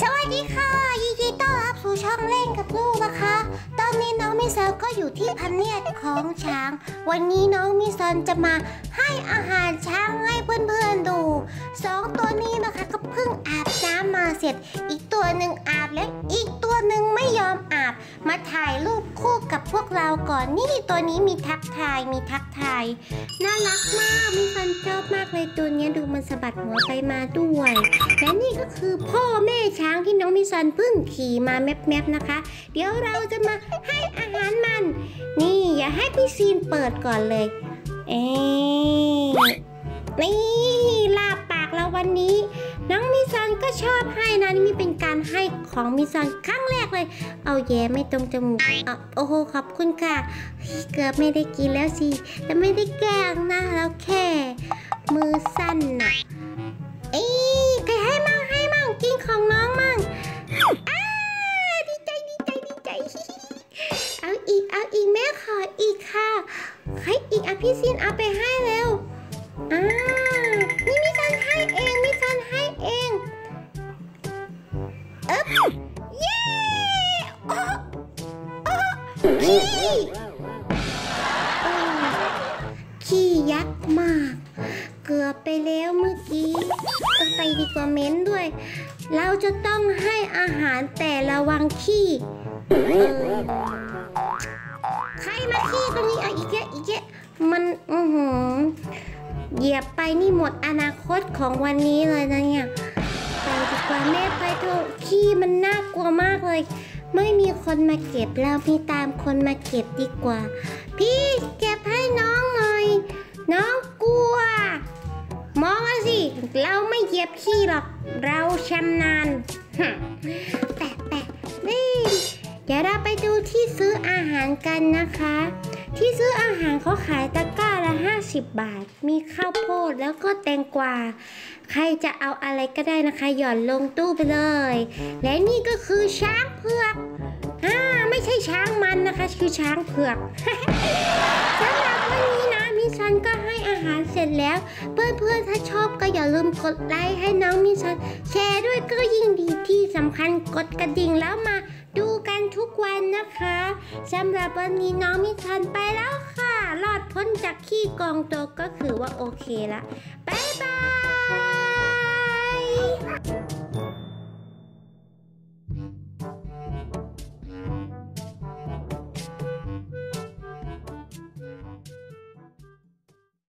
สวัสดีค่ะ ยินดีต้อนรับสู่ช่องเล่นกับลูกนะคะ ตอนนี้น้องมิซันก็อยู่ที่พันเนียดของช้าง วันนี้น้องมิซันจะมาให้อาหารช้างให้เพื่อนๆดูสองตัวนี้นะคะก็เพิ่งอาบน้ำมาเสร็จ อีกตัวหนึ่งอาบแล้วอีกตัวหนึ่งไม่ยอมอาบมาถ่ายรูป พวกเราก่อนนี่ตัวนี้มีทักทายมีทักทายน่ารักมากมิซันชอบมากเลยตัวนี้ดูมันสะบัดหัวไปมาด้วย และนี่ก็คือพ่อแม่ช้างที่น้องมิซันเพิ่งขี่มาแมบๆนะคะ เดี๋ยวเราจะมาให้อาหารมัน นี่อย่าให้พี่ซีนเปิดก่อนเลย เอ๊นี่ลาปากเราวันนี้ น้อง ชอบให้นะนี่มีเป็นการให้ของมิซันครั้งแรกเลย เอาแย่ไม่ตรงจมูกอะโอ้โหขอบคุณค่ะ เกือบไม่ได้กินแล้วสิ แต่ไม่ได้แกล้งนะเราแค่ มือสั้นน่ะเอ้ยใครให้มั่งให้มั่งกินของน้องมั่งอ้าดีใจดีใจดีใจ เอาอีกเอาอีกแม่ขออีกค่ะให้อีกอะพี่ซินเอาไป เย้โอ้โอ้ขี้ขี้ยักษ์มาก เกือบไปแล้วเมื่อกี้เออไปดีกว่าเม้นด้วย เราจะต้องให้อาหารแต่ระวังขี้ใครมาขี้ตรงนี้อะอีกแยะอีกแยะมันอือหือเหยียบไปนี่หมดอนาคตของวันนี้เลยนะเนี่ย ขี้มันน่ากลัวมากเลย ไม่มีคนมาเก็บเราพี่ตามคนมาเก็บดีกว่า พี่เก็บให้น้องหน่อย น้องกลัว มองมาสิ เราไม่เหยียบขี้หรอก เราชำนาญแปะแปะนี่เดี๋ยวเราไปดูที่ซื้ออาหารกันนะคะ ที่ซื้ออาหารเขาขายตะกร้าละ 50 บาท มีข้าวโพดแล้วก็แตงกวา ใครจะเอาอะไรก็ได้นะคะ หย่อนลงตู้ไปเลย และนี่ก็คือช้างเผือกอ่าไม่ใช่ช้างมันนะคะ คือช้างเผือกสำหรับวันนี้นะมิชันก็ให้อาหารเสร็จแล้ว เพื่อนๆถ้าชอบก็อย่าลืมกดไลค์ให้น้องมิชันแชร์ด้วยก็ยิ่งดีที่สำคัญกดกระดิ่งแล้วมาดูกัน วันนะคะสำหรับวันนี้น้องมิทันไปแล้วค่ะรอดพ้นจากขี้กองโตก็คือว่าโอเคละ